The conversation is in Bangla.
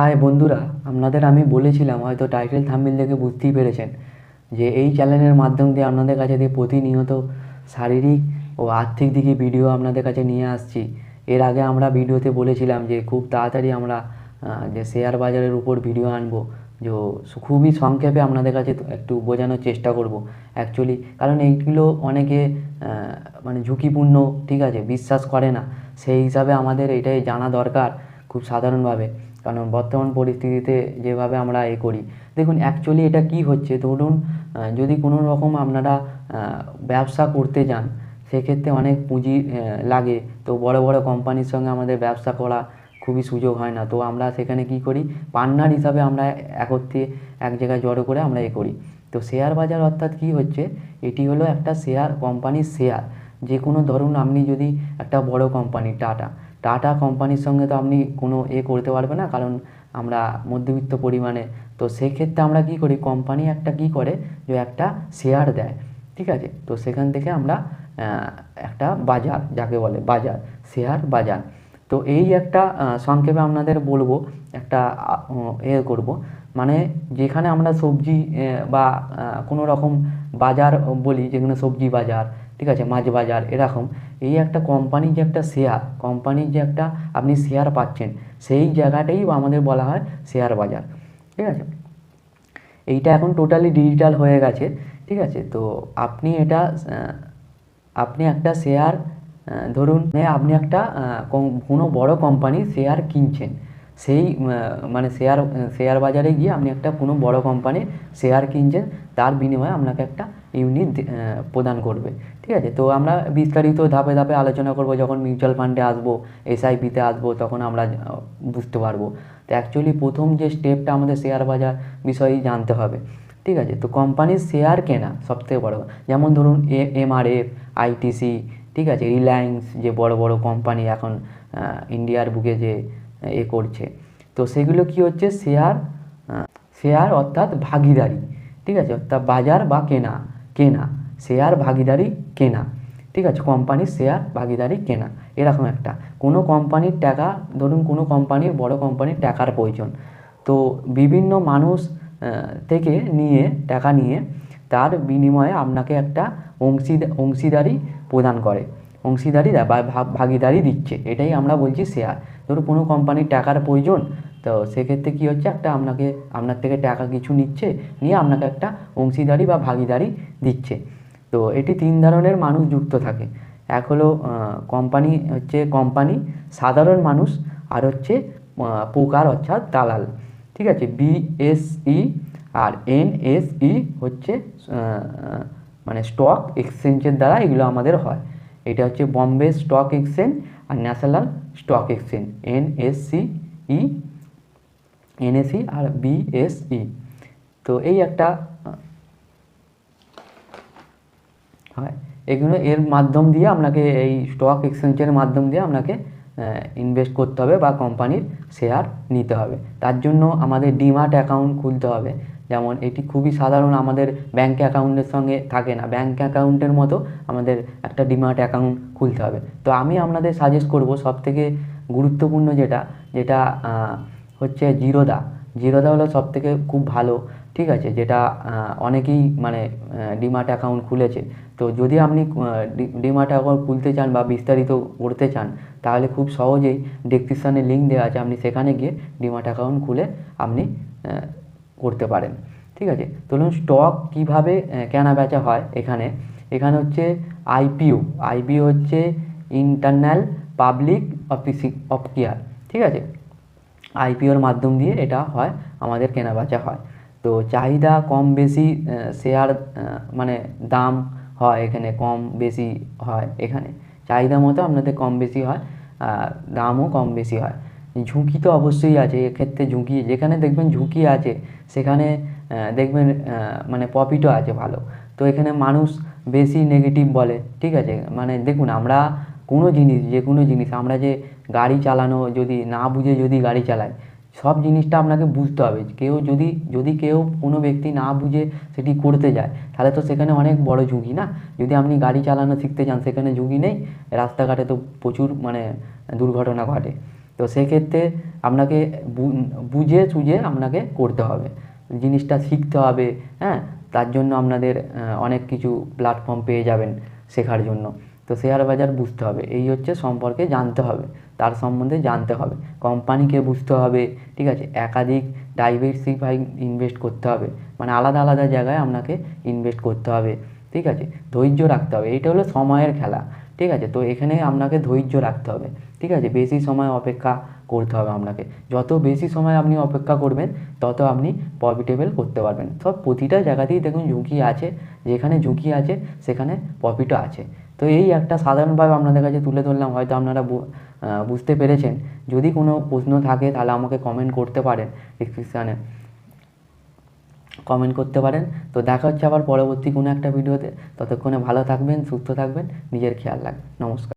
হাই বন্ধুরা, আপনাদের আমি বলেছিলাম, হয়তো টাইটেল থাম্বনেল দেখে বুঝতেই পেরেছেন, যে এই চ্যানেলের মাধ্যম দিয়ে আপনাদের কাছে দিয়ে প্রতিনিয়ত শারীরিক ও আর্থিক দিকে ভিডিও আপনাদের কাছে নিয়ে আসছি, এর আগে আমরা ভিডিওতে বলেছিলাম যে খুব তাড়াতাড়ি আমরা যে শেয়ার বাজারের উপর ভিডিও আনব, যে খুবই সংক্ষেপে আপনাদের কাছে একটু বোঝানোর চেষ্টা করব। অ্যাকচুয়ালি কারণ এইগুলো অনেকে মানে ঝুঁকিপূর্ণ, ঠিক আছে, বিশ্বাস করে না, সেই হিসাবে আমাদের এটাই জানা দরকার, খুব সাধারণভাবে। কারণ বর্তমান পরিস্থিতিতে যেভাবে আমরা এ করি। দেখুন অ্যাকচুয়ালি এটা কি হচ্ছে? ধরুন যদি কোনো রকম আপনারা ব্যবসা করতে যান, সেক্ষেত্রে অনেক পুঁজি লাগে। তো বড় বড় কোম্পানির সঙ্গে আমাদের ব্যবসা করা খুবই সুযোগ হয় না। তো আমরা সেখানে কি করি? পার্টনার হিসাবে আমরা একত্রে এক জায়গায় জড়ো করে আমরা এ করি। তো শেয়ার বাজার অর্থাৎ কি হচ্ছে? এটি হলো একটা শেয়ার কোম্পানির শেয়ার যে কোনো ধরুন, আপনি যদি একটা বড় কোম্পানি টাটা টাটা কোম্পানির সঙ্গে তো আপনি কোনো এ করতে পারবে না, কারণ আমরা মধ্যবিত্ত পরিমাণে। তো সেক্ষেত্রে আমরা কি করি কোম্পানি একটা কি করে, যে একটা শেয়ার দেয়, ঠিক আছে? তো সেখান থেকে আমরা একটা বাজার, যাকে বলে বাজার শেয়ার বাজার। তো এই একটা সংক্ষেপে আপনাদের বলব, একটা এ করব। মানে যেখানে আমরা সবজি বা কোনো রকম বাজার বলি, যেখানে সবজি বাজার ঠিক আছে মাছ বাজার, এরকম। এই একটা কোম্পানির যে একটা শেয়ার কোম্পানির যে একটা আপনি শেয়ার পাচ্ছেন, সেই জায়গাটাই আমাদের বলা হয় শেয়ার বাজার। ঠিক আছে? এইটা এখন টোটালি ডিজিটাল হয়ে গেছে, ঠিক আছে? তো আপনি এটা আপনি একটা শেয়ার ধরুন, আপনি একটা কোনো বড় কোম্পানির শেয়ার কিনছেন। সেই মানে শেয়ার শেয়ার বাজারে গিয়ে আপনি একটা কোনো বড় কোম্পানির শেয়ার কিনছেন, তার বিনিময়ে আপনাকে একটা ইউনিট প্রদান করবে। ঠিক আছে? তো আমরা বিস্তারিত ধাপে ধাপে আলোচনা করব, যখন মিউচুয়াল ফান্ডে আসব এসআইপিতে আসব, তখন আমরা বুঝতে পারব। তো অ্যাকচুয়ালি প্রথম যে স্টেপটা আমাদের শেয়ার বাজার বিষয়েই জানতে হবে। ঠিক আছে? তো কোম্পানির শেয়ার কেনা সবথেকে বড় যেমন ধরুন, এ এমআরএফ আইটিসি ঠিক আছে? রিলায়েন্স যে বড় বড় কোম্পানি এখন ইন্ডিয়ার বুকে যে এ করছে। তো সেগুলো কি হচ্ছে? শেয়ার শেয়ার অর্থাৎ ভাগিদারি। ঠিক আছে? অর্থাৎ বাজার বা কেনা কেনা। শেয়ার, ভাগিদারি, কেনা। ঠিক আছে? কোম্পানির শেয়ার, ভাগিদারি, কেনা। এরকম একটা। কোনো কোম্পানির টাকা, ধরুন কোনো কোম্পানির, বড় কোম্পানির টাকার প্রয়োজন। তো বিভিন্ন মানুষ থেকে নিয়ে, টাকা নিয়ে তার বিনিময়ে আপনাকে একটা অংশীদ, অংশীদারি প্রদান করে। অংশীদারি বা ভাগিদারি দিচ্ছে। এটাই আমরা বলছি শেয়ার। ধরুন কোনো কোম্পানির টাকার প্রয়োজন, তো সেক্ষেত্রে কী হচ্ছে একটা আপনাকে, আপনার থেকে টাকা কিছু নিচ্ছে, নিয়ে আপনাকে একটা অংশীদারি বা ভাগিদারি দিচ্ছে। তো এটি তিন ধরনের মানুষ যুক্ত থাকে। এক হলো কোম্পানি হচ্ছে কোম্পানি সাধারণ মানুষ, আর হচ্ছে পোকার অর্থাৎ দালাল। ঠিক আছে? বিএসই আর এনএসই হচ্ছে মানে স্টক এক্সচেঞ্জের দ্বারা এগুলো আমাদের হয়। এটা হচ্ছে বম্বে স্টক এক্সচেঞ্জ আর ন্যাশনাল স্টক এক্সচেঞ্জ এনএসসি ই এনএসি আর বিএসই তো এই একটা, হয়, এগুলো এর মাধ্যম দিয়ে আপনাকে এই স্টক এক্সচেঞ্জের মাধ্যম দিয়ে আপনাকে ইনভেস্ট করতে হবে বা কোম্পানির শেয়ার নিতে হবে। তার জন্য আমাদের ডিমার্ট অ্যাকাউন্ট খুলতে হবে। যেমন এটি খুবই সাধারণ আমাদের ব্যাঙ্ক অ্যাকাউন্টের সঙ্গে থাকে না। ব্যাঙ্ক অ্যাকাউন্টের মতো আমাদের একটা ডিমার্ট অ্যাকাউন্ট খুলতে হবে। তো আমি আপনাদের সাজেস্ট করব সবথেকে গুরুত্বপূর্ণ যেটা যেটা হচ্ছে জিরোদা জিরোদা হলো সবথেকে খুব ভালো, ঠিক আছে, যেটা অনেকেই মানে ডিমার্ট অ্যাকাউন্ট খুলেছে। তো যদি আপনি ডিমার্ট অ্যাকাউন্ট খুলতে চান বা বিস্তারিত করতে চান, তাহলে খুব সহজেই ডেসক্রিপশানে লিঙ্ক দেওয়া আছে। আপনি সেখানে গিয়ে ডিমার্ট অ্যাকাউন্ট খুলে আপনি করতে পারেন। ঠিক আছে? ধরুন স্টক কীভাবে কেনা বেচা হয় এখানে। এখানে হচ্ছে আইপিও আইপিও হচ্ছে internal public office of care ঠিক আছে? আইপিওর মাধ্যম দিয়ে এটা হয়, আমাদের কেনা বেচা হয়। তো চাহিদা কম বেশি শেয়ার মানে দাম হয় এখানে, কম বেশি হয় এখানে। চাহিদা মতো আপনাদের কম বেশি হয় দামও কম বেশি হয়। ঝুঁকি তো অবশ্যই আছে, এক্ষেত্রে ঝুঁকি, যেখানে দেখবেন ঝুঁকি আছে, সেখানে দেখবেন মানে প্রফিটও আছে ভালো। তো এখানে মানুষ বেশি নেগেটিভ বলে, ঠিক আছে? মানে দেখুন, আমরা কোনো জিনিস, যে কোনো জিনিস, আমরা যে গাড়ি চালানো, যদি না বুঝে যদি গাড়ি চালাই, সব জিনিসটা আপনাকে বুঝতে হবে। কেউ যদি যদি কেউ কোনো ব্যক্তি না বুঝে সেটি করতে যায়, তাহলে তো সেখানে অনেক বড় ঝুঁকি না? যদি আপনি গাড়ি চালানো শিখতে চান সেখানে ঝুঁকি নেই? রাস্তাঘাটে তো প্রচুর মানে দুর্ঘটনা ঘটে। তো সেক্ষেত্রে আপনাকে বুঝে সুঝে আপনাকে করতে হবে। জিনিসটা শিখতে হবে হ্যাঁ? তার জন্য আপনাদের অনেক কিছু প্ল্যাটফর্ম পেয়ে যাবেন শেখার জন্য। তো শেয়ার বাজার বুঝতে হবে, এই হচ্ছে সম্পর্কে জানতে হবে, তার সম্বন্ধে জানতে হবে। কোম্পানিকে বুঝতে হবে, ঠিক আছে? একাধিক ডাইভার্সিফাই ইনভেস্ট করতে হবে মানে আলাদা আলাদা জায়গায় আপনাকে ইনভেস্ট করতে হবে। ঠিক আছে? ধৈর্য রাখতে হবে। এইটা হলো সময়ের খেলা। ঠিক আছে? তো এখানে আপনাকে ধৈর্য রাখতে হবে। ঠিক আছে? বেশি সময় অপেক্ষা করতে হবে আপনাকে। যত বেশি সময় আপনি অপেক্ষা করবেন, তত আপনি প্রফিটেবল করতে পারবেন। সব প্রতিটা জায়গাতেই দেখুন ঝুঁকি আছে। যেখানে ঝুঁকি আছে, সেখানে প্রফিটও আছে। তো এই একটা সাধারণভাবে আপনাদের কাছে তুলে ধরলাম। হয়তো আপনারা বুঝতে পেরেছেন। যদি কোনো প্রশ্ন থাকে, তাহলে আমাকে কমেন্ট করতে পারেন ডিসক্রিপশানে কমেন্ট করতে পারেন। তো দেখা হচ্ছে আবার পরবর্তী কোনো একটা ভিডিওতে ততক্ষণে ভালো থাকবেন, সুস্থ থাকবেন, নিজের খেয়াল রাখবেন। নমস্কার।